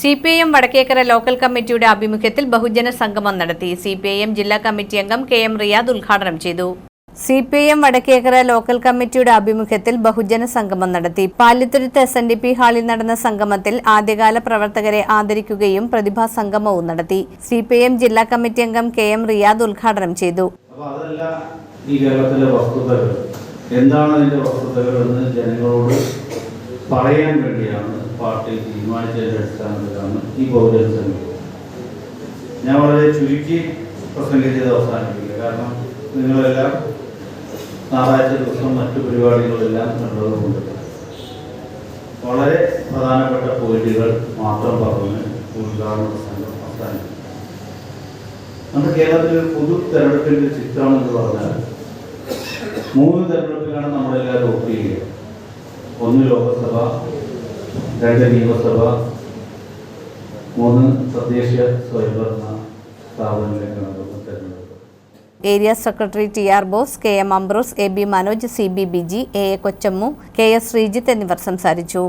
C P I M Vadakkekara local കമ്മിറ്റിയുടെ ആഭിമുഖ്യത്തിൽ ബഹുജന സംഗമം നടത്തി. സി പി ഐ എം ജില്ലാ കമ്മിറ്റി അംഗം കെ എം റിയാദ് ഉദ്ഘാടനം ചെയ്തു. C P I M Vadakkekara local കമ്മിറ്റിയുടെ ആഭിമുഖ്യത്തിൽ ബഹുജന സംഗമം നടത്തി. Palithuruthu S N D P ഹാളിൽ നടന്ന സംഗമത്തിൽ ആദ്യകാല പ്രവർത്തകരെ ആദരിക്കുകയും പ്രതിഭാ സംഗമവും നടത്തി. സി പി ഐ എം ജില്ലാ കമ്മിറ്റി അംഗം കെ എം റിയാദ് ഉദ്ഘാടനം ചെയ്തു. ഈ എന്താണ് അതിന്റെ വസ്തുതകൾ എന്ന് ജനങ്ങളോട് പറയാൻ വേണ്ടിയാണ് പാർട്ടി തീരുമാനിച്ചതിന്റെ അടിസ്ഥാനത്തിലാണ് ഈ ബഹുജന സംഘം ഞാൻ വളരെ ചുരുക്കി പ്രസംഗിച്ചത് അവസാനിപ്പിക്കുക കാരണം നിങ്ങളെല്ലാം ഞായറാഴ്ച ദിവസം മറ്റു പരിപാടികളെല്ലാം കണ്ടതുകൊണ്ട് വളരെ പ്രധാനപ്പെട്ട പോയിന്റുകൾ മാത്രം പറഞ്ഞ് ഉദ്ഘാടന പ്രസംഗം അവസാനിപ്പിക്കും. നമ്മുടെ കേരളത്തിൽ പൊതു തെരഞ്ഞെടുപ്പിന്റെ ചിത്രം എന്ന് പറഞ്ഞാൽ മൂന്ന് തെരഞ്ഞെടുപ്പിലാണ് നമ്മളെല്ലാവരും വോട്ട് ഒന്ന് ലോകസഭ രണ്ട് നിയമസഭ മൂന്ന് തദ്ദേശ സ്വയംഭരണ സ്ഥാപനങ്ങളിലേക്കാണ് തെരഞ്ഞെടുപ്പ്. Area secretary T R Bose K M Ambrose A B Manoj C B Biji A A Kochammu K S Sreejith എന്നിവർ സംസാരിച്ചു.